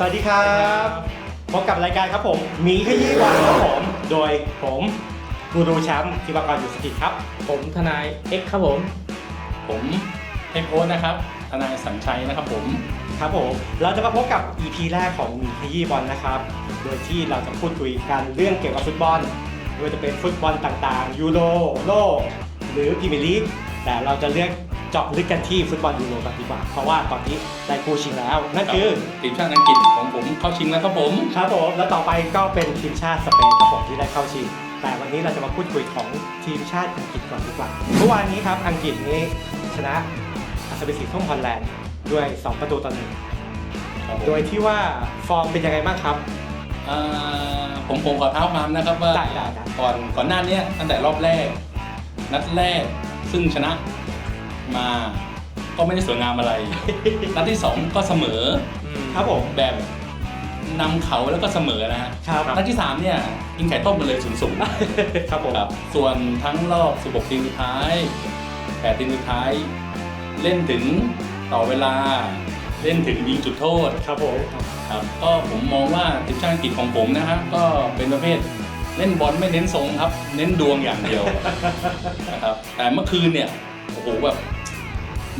สวัสดีครับพบกับรายการครับผมหมีขยี้วันครับผมโดยผมกูรูแชมป์ทิวากรอยู่สกิจครับ ผมทนายเอ็กครับผม ผมเทพโอ๊ตนะครับ ทนายสัญชัยนะครับผม ครับผม เราจะมาพบกับ EP แรกของหมีขยี้บอลนะครับ โดยที่เราจะพูดคุยกันเรื่องเกี่ยวกับฟุตบอลไม่ว่าจะเป็นฟุตบอลต่างๆ ยูโรโลกหรือพรีเมียร์ลีกแต่เราจะเลือก เจาะลึกกันที่ฟุตบอลยูโรกันดีกว่า เพราะว่าตอนนี้ได้คู่ชิงแล้ว นั่นคือทีมชาติอังกฤษของผมเข้าชิงแล้วครับผม ครับผมแล้วต่อไปก็เป็นทีมชาติสเปนครับผมที่ได้เข้าชิง แต่วันนี้เราจะมาพูดคุยของทีมชาติอังกฤษก่อนดีกว่าเมื่อวานนี้ครับอังกฤษนี้ชนะอัศวินสีส้มฮอลแลนด์ด้วย 2 ประตูต่อหนึ่งครับผมโดยที่ว่าฟอร์มเป็นยังไงบ้างครับอ่าผมผมขอเท้าความนะครับว่าได้ได้ได้ก่อนก่อนหน้าเนี้ยตั้งแต่รอบแรก นัดแรกซึ่งชนะ มา ก็ไม่ได้สวยงามอะไร นัดที่สองก็เสมอครับผมแบบนำเขาแล้วก็เสมอนะฮะครับนัดที่สามเนี่ยกินไข่ต้มมาเลยสูงสูงครับผมครับส่วนทั้งรอบ 16 ทีมสุดท้าย8ทีมสุดท้าย เล่นถึงต่อเวลา เล่นถึงยิงจุดโทษครับผมครับก็ผมมองว่าทีมชาติอังกฤษของผมนะฮะก็เป็นประเภทเล่นบอลไม่เน้นทรงครับ เน้นดวงอย่างเดียวนะครับแต่เมื่อคืนเนี่ยโอ้โหแบบ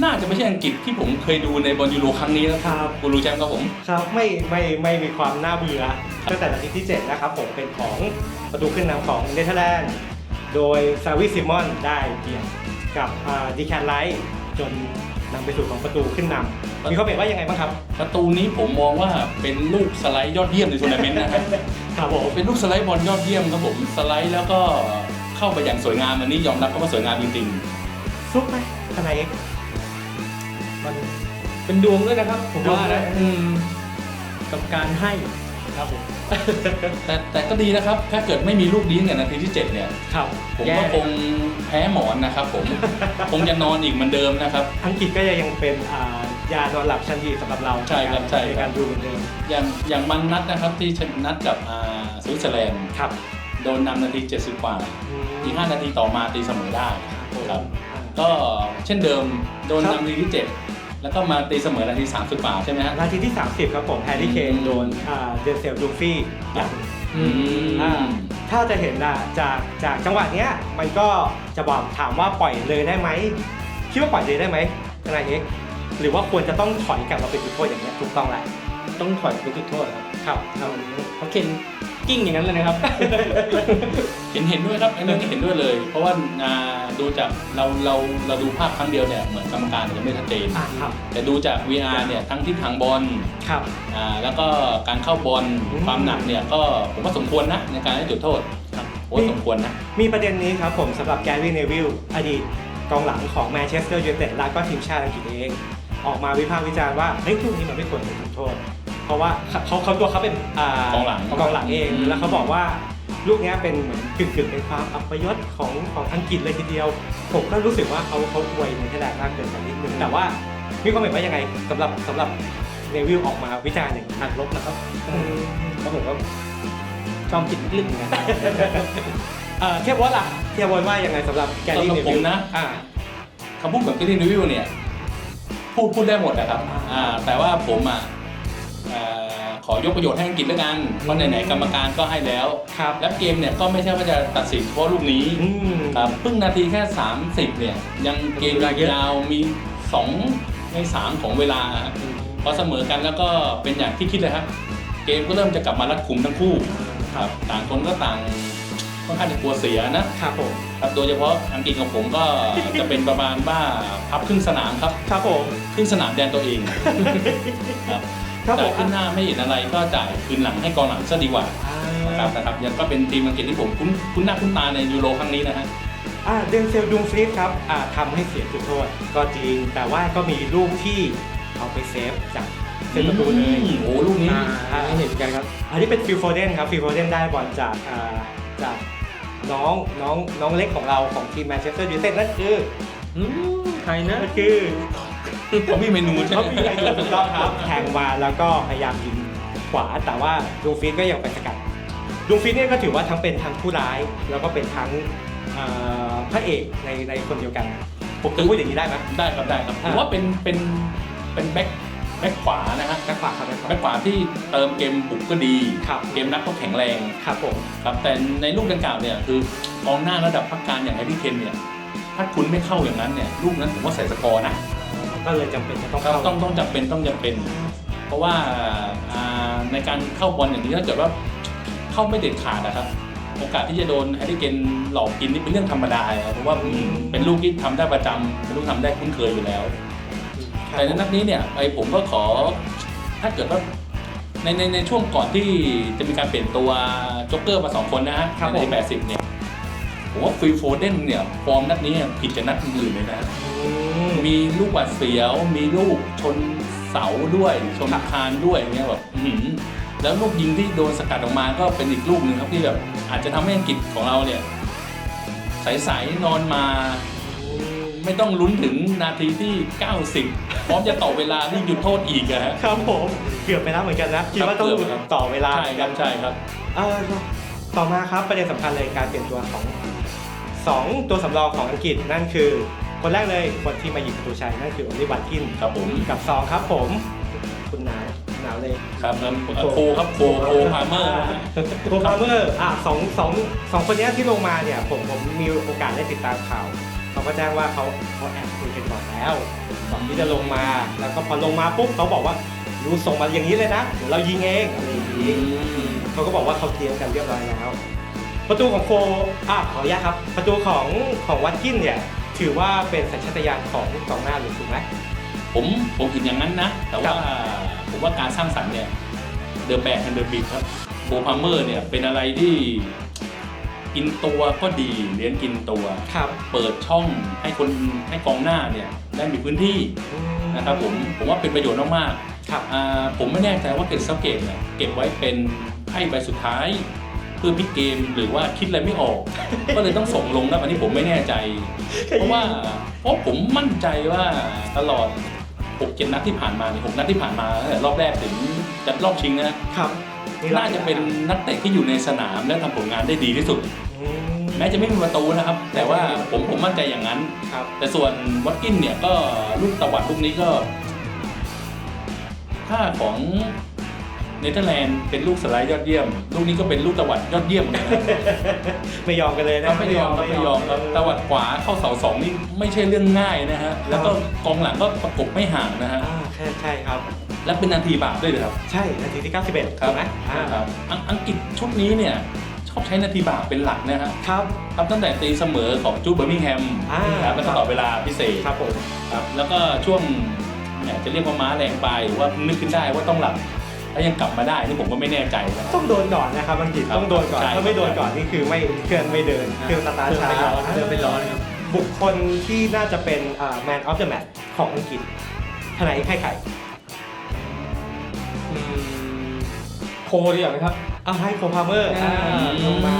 น่าจะไม่ใช่อังกฤษที่ผมเคยดูในบอลยูโรครั้งนี้แล้วครับกูรู้แชมป์ครับผม ครับไม่ไม่ไม่มีความน่าเบื่อตั้งแต่นาทีที่ 7 นะครับผมเป็นของประตูขึ้นนำของเนเธอร์แลนด์โดยซาวิซิมอนได้เบียดกับดีแคนไลท์จนนำไปสู่ของประตูขึ้นนำมีความเห็นว่ายังไงบ้างครับ ประตูนี้ผมมองว่าเป็นลูกสไลด์ยอดเยี่ยมในทัวร์นาเมนต์นะครับครับผมเป็นลูกสไลด์บอลยอดเยี่ยมครับผมสไลด์แล้วก็เข้าไปอย่างสวยงามอันนี้ยอมรับว่าสวยงามจริงซุปไหมทนายเอก มันเป็นดวงด้วยนะครับ ผมว่าดวงด้วนะยอืมกับการให้ครับผมๆแต่แต่ก็ดีนะครับ ถ้าเกิดไม่มีลูกนี้เนี่ยนาทีที่ 7 เนี่ย ครับผมแย่ก็คงแพ้หมอนนะครับผม คงจะนอนอีกเหมือนเดิมนะครับ อังกฤษก็ยังเป็นอ่ายานอนหลับชั้นดีสำหรับเราใช่ครับใช่ครับในการดูเหมือนเดิม อย่างอย่างมันนัดนะครับที่ชนัดกับอ่าสวิตเซอร์แลนด์ครับโดนนำนาที 70 กว่า อีก 5 นาทีต่อมาตีเสมอได้ครับอ่าก็เช่นเดิมโดนครับนำนาทีที่ 7 แล้วก็มาตีเสมอนาที30กว่าใช่ไหมฮะ นาทีที่ 30 ครับผมแฮร์รี่เคนอืมโดนอ่าเดนเซลดูฟี่อย่างอืม อ่าถ้าจะเห็นอะจากจากจังหวะเนี้ยมันก็จะบอกถามว่าปล่อยเลยได้ไหมคิดว่าปล่อยเลยได้ไหมทนายเอกหรือว่าควรจะต้องถอยกลับมาเป็นจุดโทษอย่างเงี้ยถูกต้องแหละต้องถอยเป็นจุดโทษครับครับครับเขาเคน กิ้งอย่างนั้นเลยนะครับ เห็นเห็นด้วยครับไอ้เรื่องนี้เห็นด้วยเลย เพราะว่าอ่าดูจากเราเราเราดูภาพครั้งเดียวเนี่ยเหมือนกรรมการยังไม่ชัดเจน อ่าครับแต่ดูจาก VR เนี่ยทั้งทิศทางบอลครับ อ่าแล้วก็การเข้าบอลอืม ความหนักเนี่ยก็ผมว่าสมควรนะในการให้จุดโทษครับโอ้สมควรนะ มีประเด็นนี้ครับผมสำหรับแกรี่เนวิลอดีตกองหลังของแมนเชสเตอร์ยูไนเต็ดและก็ทีมชาติอังกฤษเอง ออกมาวิพากษ์วิจารณ์ว่าเฮ้ยลูกนี้มันไม่ควรเป็นจุดโทษ เพราะว่าเขาเขาตัวเขาเป็นอ่ากองหลังกองหลังเอง อืม แล้วเขาบอกว่าลูกเนี้ยเป็นเหมือนกึ่งกึ่งๆเป็นความอัปยศของของอังกฤษเลยทีเดียว ผมก็รู้สึกว่าเขาเขาอวยในเทแลนด์มากเกินไปนิดนึงแต่ว่ามีความเห็นว่ายังไงสำหรับสำหรับเนวิลออกมาวิจารณ์อย่างหักลบนะครับแล้วผมก็ชอบจิตลึกๆเหมือนกัน เอ่อเทียบว่าล่ะเทียบว่ายังไงสำหรับแกรี่สำหเนรับผวิลมนะ อ่า คำพูดแบบที่รีวิวเนี่ยพูดพูดได้หมดนะครับอ่าอ่าแต่ว่าผมอะ อ่าขอยกประโยชน์ให้อังกฤษแล้วกันเพราะไหนๆกรรมการก็ให้แล้ว ครับ แล้วเกมเนี่ยก็ไม่ใช่ว่าจะตัดสินเพราะลูกนี้อืม ครับเพิ่งนาทีแค่ 30 เนี่ย ยังเกมเวลาเยอะ ยาวมี 2 ใน 3 ของเวลาครับพอเสมอกันแล้วก็เป็นอย่างที่คิดเลยครับ เกมก็เริ่มจะกลับมารัดคุมทั้งคู่ครับต่างคนก็ต่างค่อนข้างจะกลัวเสียนะ ครับผม ครับโดยเฉพาะอังกฤษของผมก็ จะเป็นประมาณว่าพับครึ่งสนามครับ ครับผม ครึ่งสนามแดนตัวเอง ครับ ครับผจ่ายมขึ้นหน้าไม่เห็นอะไรก็จ่ายคืนหลังให้กองหลังซะดีกว่าอ่านะครับนะครับยังก็เป็นทีมอังกฤษที่ผมคุ้นคุ้นหน้าคุ้นตาในยูโรครั้งนี้นะฮะอ่าเดนเซลดุงฟรีดครับอ่าทำให้เสียจุดโทษ ก็จริงแต่ว่าก็มีลูกที่เอาไปเซฟจากเซนประตูเลยอืมโอ้ลูกนี้อ่าไม่เห็นกันครับ อันนี้เป็นฟิลโฟเดนครับฟิลโฟเดนได้บอลจากอ่าจากน้องน้องน้องเล็กของเราของทีมแมนเชสเตอร์ยูไนเต็ดนั่นคืออืมใครนะนั่นคือ เขามีเมนูใช่ไหมเขามีไอเดียถูกต้องครับแทงมาแล้วก็พยายามยิงขวาแต่ว่าดุงฟรีดก็ยังไปสกัดดุงฟรีดเนี่ยก็ถือว่าทั้งเป็นทั้งผู้ร้าย แล้วก็เป็นทั้งอ่าพระเอกในในคนเดียวกัน ผมจะพูดอย่างนี้ได้ไหม ได้ครับได้ครับผอ่ามว่าเป็นเป็นเป็นแบ็คแบ็คขวานะฮะแบ็คขวาครับแบ็คขวาแบ็คขวาที่เติมเกมบุกก็ดีครับ เกมรับก็แข็งแรง ครับผม ครับแต่ในลูกดังกล่าวเนี่ยคือกองหน้าระดับพักการอย่างแฮร์รี่เคนเนี่ยถ้าคุณไม่เข้าอย่างนั้นเนี่ยลูกนั้นผมว่าใส่สกอร์นะ ก็เลยจำเป็นจะต้องครับเข้าต้องต้องจำเป็นต้องจำเป็น เพราะว่าอ่าในการเข้าบอลอย่างนี้ถ้าเกิดว่าเข้าไม่เด็ดขาดนะครับ โอกาสที่จะโดนแฮร์รี่เกนหลอกกินนี่เป็นเรื่องธรรมดาครับเพราะว่าอืมเป็นลูกที่ทำได้ประจำเป็นลูกทำได้คุ้นเคยอยู่แล้ว แต่ในนัดนี้เนี่ยไอผมก็ขอ ถ้าเกิดว่าในในในช่วงก่อนที่จะมีการเปลี่ยนตัวจ็อกเกอร์มาสองคนนะฮะครับในนาทีผมแปดสิบเนี่ยผมว่าฟรีโฟเดนเนี่ยฟอร์มนัดนี้ผิดจากนัดอื่นๆเลยนะ อืม มีลูกหวาดเสียว มีลูกชนเสาด้วย ชนคานด้วยอย่างเงี้ยแบบอื้อหือแล้วลูกยิงที่โดนสกัดออกมาก็เป็นอีกลูกหนึ่งครับที่แบบอาจจะทำให้อังกฤษของเราเนี่ยใสๆนอนมา ไม่ต้องลุ้นถึงนาทีที่ 90 พร้อมจะต่อเวลาที่หยุดโทษอีกอะฮะ ครับผมเกือบไปแล้วเหมือนกันนะคิดว่าต้องเกือบครับ ต่อเวลาใช่ครับใช่ครับ เออต่อมาครับประเด็นสำคัญเลยการเปลี่ยนตัวของสองตัวสำรองของอังกฤษนั่นคือ คนแรกเลยคนที่มายิงประตูชัยนั่นคือโอลิวัตกินครับผม กับสองครับผม คุณหนาวหนาวเลยครับแล้วโคครับโคโคพาเมอร์นะฮะโคพาเมอร์อะสองสองสองคนเนี้ยที่ลงมาเนี่ยผมผมมีโอกาสได้ติดตามข่าวเขาก็แจ้งว่าเขาเขาแอบคุยกันก่อนแล้วก่อนที่จะลงมาแล้วก็พอลงมาปุ๊บเขาบอกว่าดูส่งมาอย่างนี้เลยนะเดี๋ยวเรายิงเองอะไรอย่างนี้เขาก็บอกว่าเขาเตรียมกันเรียบร้อยแล้ว ประตูของโคอะขออนุญาตครับ ประตูของของวัตกินเนี่ย ถือว่าเป็นสัญชาตญาณของกองหน้าหรือถูกไหมผมผมเห็นอย่างนั้นนะ แต่ว่าผมว่าการสร้างสรรค์เนี่ยเดอะแบกแอนเดอร์บิดครับโบพาเมอร์เนี่ยเป็นอะไรที่กินตัวก็ดีเลี้ยงกินตัวครับเปิดช่องให้คนให้กองหน้าเนี่ยได้มีพื้นที่นะครับผมผมว่าเป็นประโยชน์มากๆครับอ่าผมไม่แน่ใจว่าเกตเซาเกตเนี่ยเก็บไว้เป็นไพ่ใบสุดท้าย เพื่อพลิกเกมหรือว่าคิดอะไรไม่ออก ก็เลยต้องส่งลงนะอันนี้ผมไม่แน่ใจ เพราะว่าเพราะผมมั่นใจว่าตลอด6เจ็ดนัดที่ผ่านมาเนี่ยหกนัดที่ผ่านมาตั้งแต่รอบแรกถึงจะรอบชิงนะครับน่าจะเป็นนักเตะที่อยู่ในสนามและทำผลงานได้ดีที่สุดอืมแม้จะไม่มีประตูนะครับ แต่ว่าผมผมมั่นใจอย่างนั้นครับ แต่ส่วนวัตกินเนี่ยก็ลูกตะวัดลูกนี้ก็ถ้าของ เนเธอร์แลนด์เป็นลูกสไลด์ยอดเยี่ยม ลูกนี้ก็เป็นลูกตะวัดยอดเยี่ยมเหมือนกันนะไม่ยอมกันเลยนะไม่ยอมครับไม่ยอมครับตะวัดขวาเข้าเสาสองนี่ไม่ใช่เรื่องง่ายนะฮะแล้วก็กองหลังก็ประกบไม่ห่างนะฮะอ่าใช่ใช่ครับและเป็นนาทีบาปด้วยเลยครับ ใช่นาทีที่ 91ถูกไหมอ่าครับอังอังกฤษชุดนี้เนี่ยชอบใช้นาทีบาปเป็นหลักนะฮะครับครับตั้งแต่ตีเสมอของจูเบอร์มิงแฮมอ่าครับแล้วก็ต่อเวลาพิเศษครับผมครับแล้วก็ช่วงเนี่ยจะเรียกว่าม้าแรงไปหรือว่านึกขึ้นได้ว่าต้องหลับ แล้วยังกลับมาได้นี่ผมก็ไม่แน่ใจนะ ต้องโดนก่อนนะครับอังกฤษครับต้องโดนก่อนใช่ถ้าไม่โดนก่อนนี่คือไม่เคลื่อนไม่เดินเครื่องสตาร์ทช้าเดินไปร้อนครับ บุคคลที่น่าจะเป็นแมนออฟเดอะแมตของอังกฤษทนายใครใครอืมโคดีกว่าไหมครับ เอาให้โคพาเมอร์อ่า ลงมา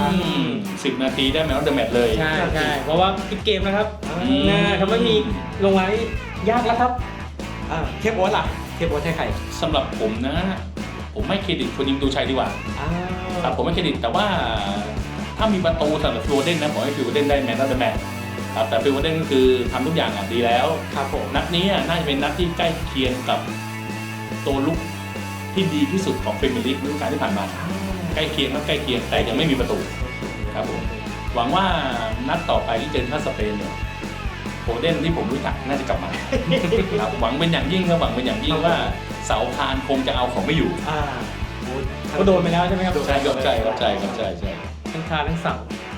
สิบนาทีได้แมวเดอะแมตเลย ใช่ใช่เพราะว่าปิดเกมนะครับอืม นะถ้าไม่มีลงมานี่ยากแล้วครับ อ่าเทปโอ๊ตล่ะเทปโอ๊ตให้ใครสำหรับผมนะ ผมไม่เครดิตคนยิงตูชัยดีกว่าอ้าครับผมไม่เครดิตแต่ว่าถ้ามีประตูสำหรับฟิวเดนนะผมให้ฟิวเดนได้แมนเดอะแมตครับแต่ฟิวเดนก็คือทำทุกอย่างอะดีแล้วครับผมนัดนี้อะน่าจะเป็นนัดที่ใกล้เคียงกับตัวลุกที่ดีที่สุดของเปรเมียร์ลีกฤดูกาลที่ผ่านมาใกล้เคียงครับใกล้เคียงแต่ยังไม่มีประตูครับผมหวังว่านัดต่อไปที่เจอท่าสเปนเนี่ยโคเดนที่ผมรู้จักน่าจะกลับมาครับหวังเป็นอย่างยิ่งครับหวังเป็นอย่างยิ่งว่า เสาคานคงจะเอาเขาไม่อยู่อ่าโอ้ยก็โดนไปแล้วใช่ไหมครับใช่ครับใช่ครับใช่ครับใช่ใช่ทั้งคาทั้งเสา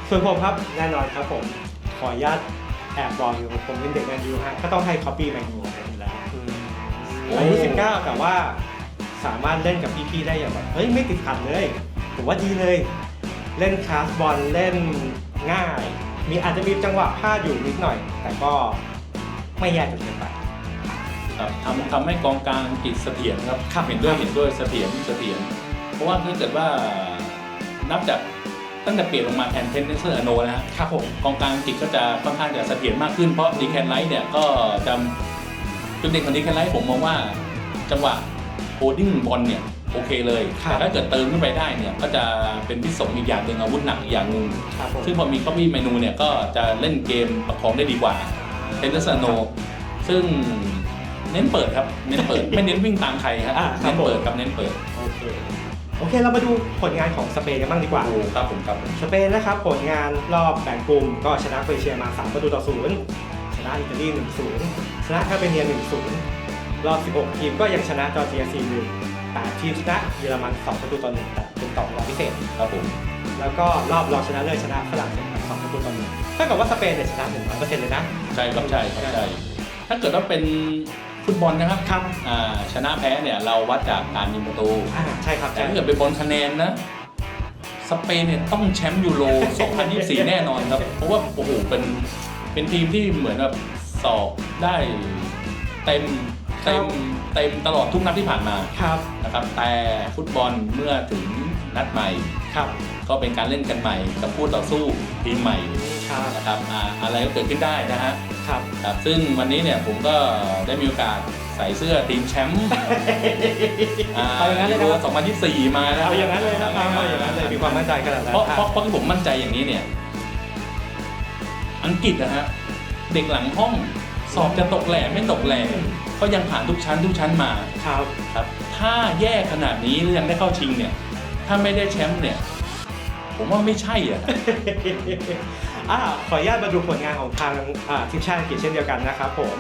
ส่วนผมครับแน่นอนครับผมขออนุญาตแอบบอกอยู่ผมเป็นเด็กแมนยูฮะก็ต้องให้คอปปี้แมนยูไปอยู่แล้วอายุ19 แต่ว่าสามารถเล่นกับพี่ๆได้อย่างแบบเฮ้ยไม่ติดขัดเลย ผมว่าดีเลย เล่นคลาสบอลเล่นง่าย มีอาจจะมีจังหวะพลาดอยู่นิดหน่อย แต่ก็ไม่แย่จนเกินไป ครับทำทำให้กองกลางอังกฤษเสถียรครับครับเห็นด้วยเห็นด้วยเสถียรเสถียรเพราะว่าถ้าเกิดว่านับจากตั้งแต่เปลี่ยนลงมาแทนเทนเนเซอร์อโนนะฮะครับผมกองกลางอังกฤษก็จะค่อนข้างจะเสถียรมากขึ้นเพราะดีแคนไลท์เนี่ยก็จะจุดเด่นของดีแคนไลท์ผมมองว่าจังหวะโฮดิ้งบอลเนี่ยโอเคเลยครับแต่ถ้าเกิดเติมขึ้นไปได้เนี่ยก็จะเป็นพิษสงอีกอย่างหนึ่งอาวุธหนักอีกอย่างหนึ่งครับผมซึ่งพอมีคอ p ปี้เมนูเนี่ยก็จะเล่นเกมประคองได้ดีกว่าเทนเนสโนซึ่ง เน้นเปิดครับ เน้นเปิด ไม่เน้นวิ่งตามใครครับ อ่าครับเน้นเปิดผม ครับ เน้นเปิดโอเค โอเค เรามาดูผลงานของสเปนกันบ้างดีกว่าโอ้ครับผมครับผมสเปนนะครับผลงานรอบแบ่งกลุ่มก็ชนะโครเอเชียมา 3 ประตูต่อ 0 ชนะอิตาลี 1-0 ชนะคาเปเนีย 1-0 รอบ 16 ทีมก็ยังชนะจอร์เจีย 4-1แต่ทีมชนะเยอรมัน 2 ประตูต่อ 1 แต่เป็นต่อรอบพิเศษ ครับผม แล้วก็รอบรองชนะเลิศชนะฝรั่งเศสไป2ประตูต่อ1ถ้ากับว่าสเปนเนี่ยชนะ100%เลยนะ ใช่ครับใช่ครับใช่ ถ้าเกิดว่าเป็น ฟุตบอลนะครับครับอ่าชนะแพ้เนี่ยเราวัดจากการยิงประตูอ่าใช่ครับแต่ใช่ถ้าเกิดเป็นบอลคะแนนนะสเปนเนี่ยต้องแชมป์ยูโร 2024 แน่นอนครับ เพราะว่าโอ้โหเป็นเป็นทีมที่เหมือนแบบสอบได้เต็มเต็มเต็มตลอดทุกนัดที่ผ่านมาครับนะครับ แต่ฟุตบอลเมื่อถึงนัดใหม่ ครับ ก็เป็นการเล่นกันใหม่กับผู้ต่อสู้ทีมใหม่ ครับนะครับอ่าอะไรก็เกิดขึ้นได้นะฮะครับครับซึ่งวันนี้เนี่ยผมก็ได้มีโอกาสใส่เสื้อทีมแชมป์อ่าเอาอย่างนั้นเลยยูนะ โร2024 มาแล้วเอาอย่างนั้นเลยนะครับเอาอย่างนั้นเลยมีความมั่นใจขนาดนั้นเพราะครับเพราะเพราะที่ผมมั่นใจอย่างนี้เนี่ยอังกฤษนะฮะเด็กหลังห้องสอบจะตกแหล่ไม่ตกแหล่ก็ยังผ่านทุกชั้นทุกชั้นมา ครับ ครับถ้าแย่ขนาดนี้แล้วยังได้เข้าชิงเนี่ย ถ้าไม่ได้แชมป์เนี่ย ผมว่าไม่ใช่อะ อ่าขออนุญาตมาดูผลงานของทางอ่าทีมชาติอังกฤษเช่นเดียวกันนะครับผม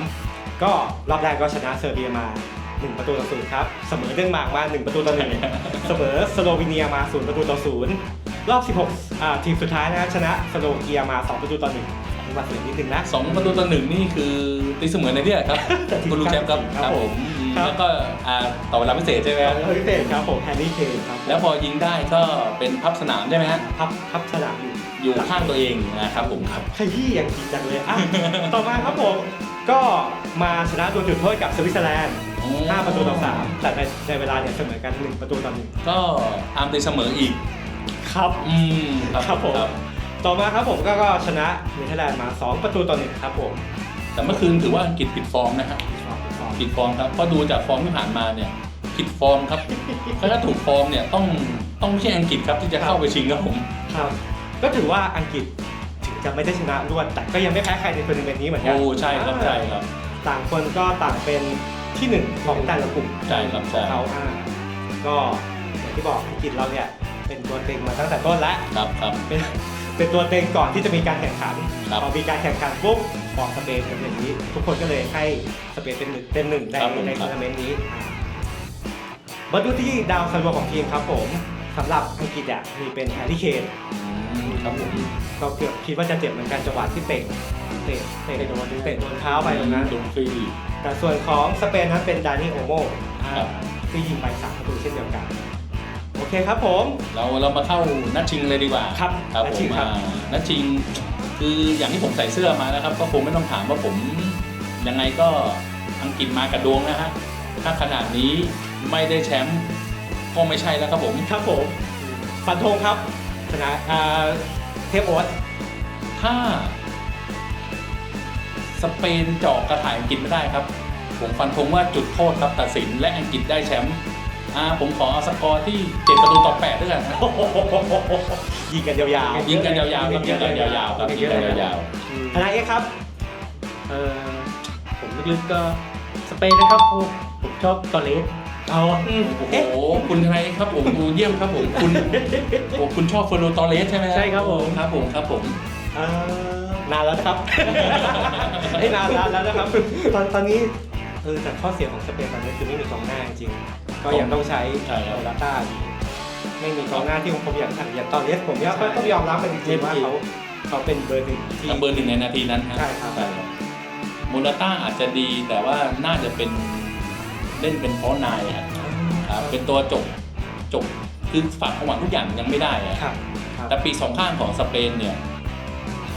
ก็รอบแรกก็ชนะเซอร์เบียมา 1 ประตูต่อศูนย์ครับ เสมอเดนมาร์กมา1 ประตูต่อหนึ่งเสมอสโลวีเนียมา 0 ประตูต่อศูนย์รอบ 16อ่าทีมสุดท้ายนะครับชนะสโลวาเกียมา 2 ประตูต่อหนึ่งอันนี้มาเสียนิดนึงนะสองประตูต่อหนึ่งนี่คือตีเสมอในเนี่ยครับคุณลูกแชมป์ครับคครัรับบผผมมอืมครับแล้วก็อ่าต่อเวลาพิเศษใช่ไหมครับเออพิเศษครับผมแฮร์รี่เคนครับแล้วพอยิงได้ก็เป็นพับสนามใช่ไหมฮะพับพับสนามอยู่ อยู่ข้างตัวเองนะครับผมครับ ขยี้อย่างจริงจังเลยอะต่อมาครับผม ก็มาชนะโดนจุดโทษกับสวิตเซอร์แลนด์5ประตูต่อ3แต่ในในเวลาเนี่ยเสมอกัน 1 ประตูต่อก็อาร์มตีเสมออีก1ครับ อืมครับผม ต่อมาครับผมก็ก็ชนะเนเธอร์แลนด์มา 2 ประตูต่อ1ครับผมแต่เมื่อคืนถือว่าอังกฤษผิดฟอร์มนะครับผิดฟอร์มครับเพราะดูจากฟอร์มที่ผ่านมาเนี่ยผิดฟอร์มครับถ้าถูกฟอร์มเนี่ยต้องต้องไม่ใช่อังกฤษครับที่จะเข้าไปชิงครับผม ครับ ก็ถือว่าอังกฤษถึงจะไม่ได้ชนะรวด แต่ก็ยังไม่แพ้ใครในทัวร์นาเมนต์นี้เหมือนกัโอ้ใช่ครับใช่ครับต่างคนก็ต่างเป็นที่หนึ่งของแต่ละกลุ่มใช่ครับขใช่องเขาอ่าก็อย่างที่บอกอังกฤษเราเนี่ยเป็นตัวเต็งมาตั้งแต่ต้นแล้ว ครับครับ เป็นเป็นตัวเต็งก่อนที่จะมีการแข่งขันครับพอมีการแข่งขันปุ๊บฟอร์มสเปนเป็นอย่างนี้ ทุกคนก็เลยให้สเปนเป็นหนึ่งเป็นหนึ่งในครับผมในครัทับวร์นาเมนต์นี้อ่ามาดูที่ดาวซันโวของทีมครับผมสำหรับอังกฤษอะมีเป็นแฮร์รี่เคนอืม ครับผมก็เกือบคิดว่าจะเจ็บเหมือนกันจังหวะที่เตะเตะเตะโดนเตะโดนเท้าไปตรงนั้นดูฟรีแต่ส่วนของสเปนนั้นเป็นดานิโอโมครับที่ยิงไปสามประตูเช่นเดียวกัน โอเคครับผม เราเรามาเข้านัดชิงเลยดีกว่าครับครับนัดผชิมงครับอ่านัดชิง คืออย่างที่ผมใส่เสื้อมานะครับ ก็คงไม่ต้องถามว่าผมยังไงก็อังกฤษมากับดวงนะฮะถ้าขนาดนี้ไม่ได้แชมป์ก็ไม่ใช่แล้วครับผม ครับผมฟันธงครับ ชนะอ่าเทปโอ๊ตถ้า สเปนเจาะกระถ่ายอังกฤษไม่ได้ครับ ผมฟันธงว่าจุดโทษครับตัดสินและอังกฤษได้แชมป์อ่าผมขอเอาสกอร์ที่เจ็ดประตูต่อแปดด้วยกันครับยิงกันยาวๆยิงกันยาวๆครับยิงกันยาวๆครับยิงกันยาวคณะเอกครับเออผมลึกๆก็สเปนนะครับโอ้ผมชอบตอเลส เอาๆโอ้โห คุณทนายครับผมดูเยี่ยมครับผม คุณโอ้คุณชอบเฟอร์โรตอเรสใช่ไหมใช่ครับผม ครับผมครับผมเอ่อนานแล้วนะครับไอ้ยนานนานแล้วนะครับ ตอนตอนนี้เออแต่ข้อเสียของสเปนตอนนี้คือไม่มีกองหน้าจริงๆก็ยังต้องใช้ใช่ครับ โอลาต้าอยู่ไม่มีกองหน้าที่ผมอยากอย่างตอนนี้ผมก็ต้องยอมรับมันจริงๆว่าเขาเขาเป็นเบอร์หนึ่งที่ เบอร์หนึ่งในนาทีนั้นใช่ครับ โมนาต้าอาจจะดีแต่ว่าน่าจะเป็น เล่นเป็นเพราะนายอะครับเป็นตัวจบจบคือฝากความหวังทุกอย่างยังไม่ได้อะครับครับ แต่ปีกสองข้างของสเปนเนี่ย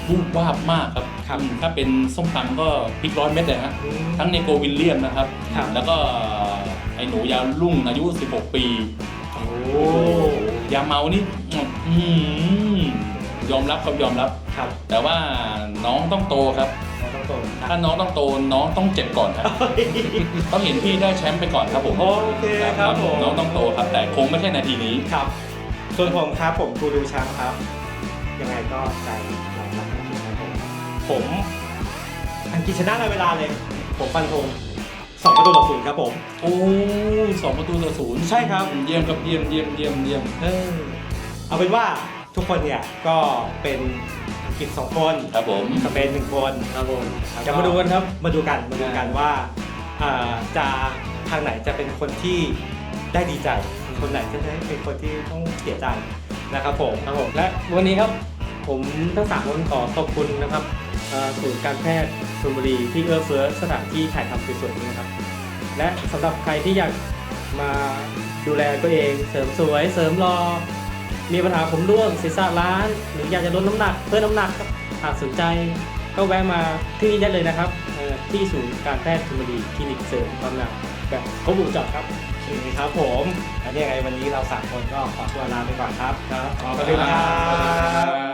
วูบวาบมากครับครับ อืมถ้าเป็นส้มตำก็พลิกร้อยเม็ดเลยฮะ อืม ทั้งเนโกวิลเลียมนะครับ ครับ แล้วก็ไอ้หนูยาวรุ่งอายุ 16 ปี โอ้ยาเมานี่อื้อหือยอมรับครับยอมรับ ครับ แต่ว่าน้องต้องโตครับเราต้อง โตคถ้ารับน้องต้องโตน้องต้องเจ็บก่อนครับต้องเห็นพี่ได้แชมป์ไปก่อนครับผมโอเคครับผมน้องต้องโตครับ แต่คงไม่ใช่นาทีนี้ครับ ส่วนผมครับผมกูดูช้างครับ ยังไงก็ใจเรารักอังกฤษครับผมผมอังกฤษชนะในเวลาเลย ผมฟันธงสองประตูต่อศูนย์ครับผม โอ้สองประตูต่อศูนย์ใช่ครับ เยี่ยมครับเยี่ยมเยี่ยมเยี่ยมเยี่ยมเออเอาเป็นว่าทุกคนเนี่ยก็เป็นอัง กฤษสองคนครับผมสเปนหนึ่งคนครับผมแล้วก็จะมาดูกันครับมาดูกันมาดูกันว่าอ่าจะทางไหนจะเป็นคนที่ได้ดีใจ คนไหนจะได้เป็นคนที่ต้องเสียใจนะครับผมครับผมและวันนี้ครับผมทั้งสามคนขอขอบคุณนะครับเอ่อศูนย์การแพทย์ชลบุรีที่เอื้อเฟื้อสถานที่ถ่ายทำสวยๆนี้นะครับ และสำหรับใครที่อยากมาดูแลตัวเองเสริมสวยเสริมรอ มีปัญหาผมร่วงศีรษะล้าน หรืออยากจะลดน้ำหนักเพิ่มน้ำหนักครับหากสนใจก็แวะมาที่นี่ได้เลยนะครับเอ่อที่ศูนย์การแพทย์ชลบุรีคลินิกเสริมความงามแบบครบวงจรครับโอเคครับผมแล้วยังไงวันนี้เราสามคนก็ขอตัวลาไปก่อนครับ ครับ ขอบคุณครับครับ